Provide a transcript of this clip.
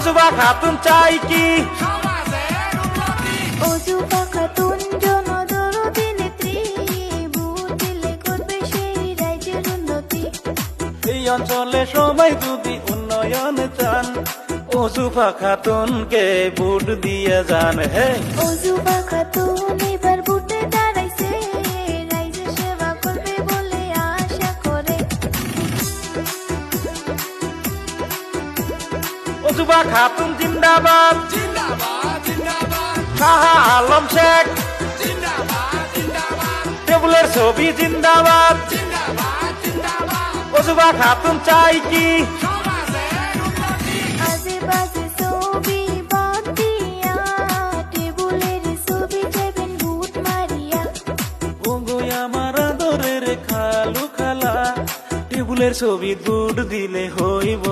অজুবা খাতুন চাই কি? খাতুন এই অঞ্চলে সবাই যদি উন্নয়ন চান অজুবা খাতুনকে ভোট দিয়ে যান হে। অজুবা খাতুন অজুবা খাতুন জিন্দাবাদ। শাহ আলম শেখ। টেবুলের ছবি জিন্দাবাদ। অজুবা খাতুন চাই কি? ছবি আমার আদরের খালু খালা টেবুলের দুধ দিলে হইব